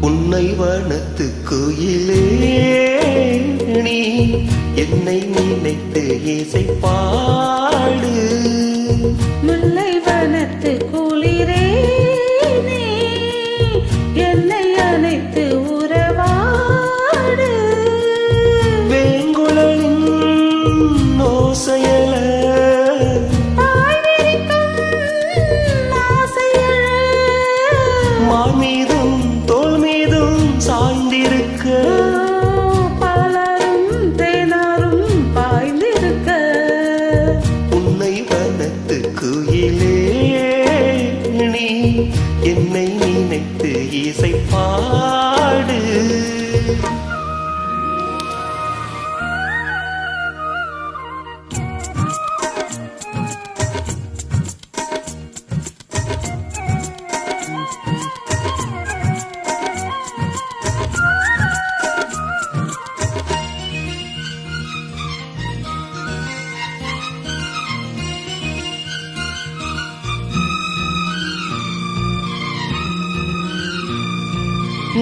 உன்னை வனத்து கோயிலே நீ என்னை நினைத்து இசை பாடு முல்லை வனத்து குளிரே என்னை அணைத்து உறவாடு. வேங்குழலின் ஓசையல பாய்விரிக்கும்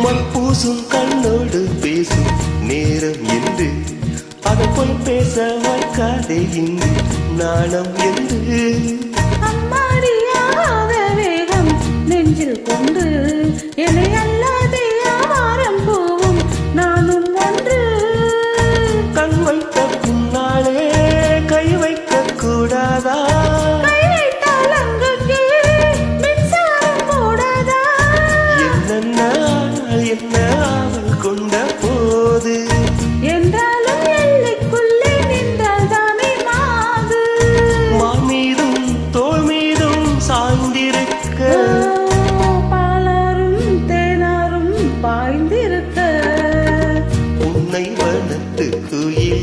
மண்பூசும் கண்ணோடு பேசும் நேரம் என்று. அதை போய் பேச வைக்காதே இங்கு நாணம் என்று.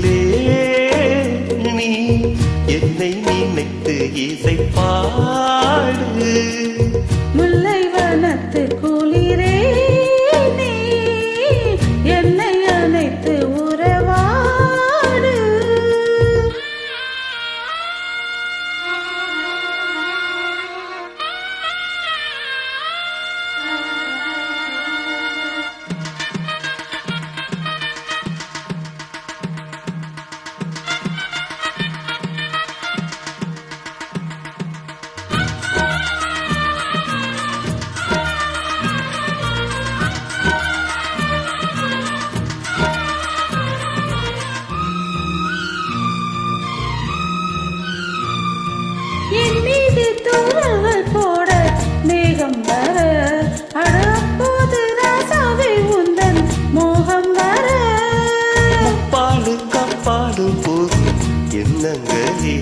நீ என்னை நினைத்து இசை பாடு முல்லை வனத்து தூரல்கள் போட மேகம் வர அட அப்போது ராசாவை உந்தன் மோகம் வர. பாடு கப்பாடும் போதும் எண்ணங்களே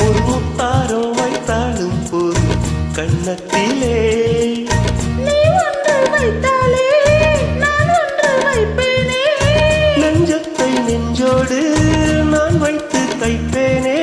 ஒரு முத்தாரம் வைத்தாலும் போதும் கண்ணத்திலே நீ ஒன்று வைத்தாலே நான் ஒன்று வைப்பேனே. நெஞ்சத்தை நெஞ்சோடு நான் வைத்து தைப்பேனே.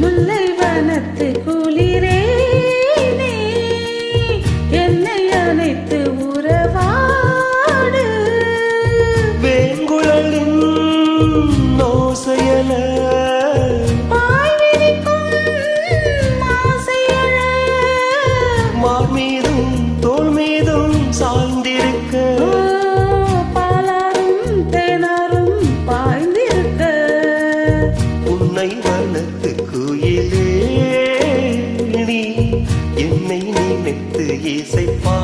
முல்லை வனத்து குளிரே என்னை அணைத்து உறவாடு. வேங்குழலின். மார் மீதும் தோல் மீதும் பாய்ந்திருக்க. உன்னை வனத்து இசைப்பா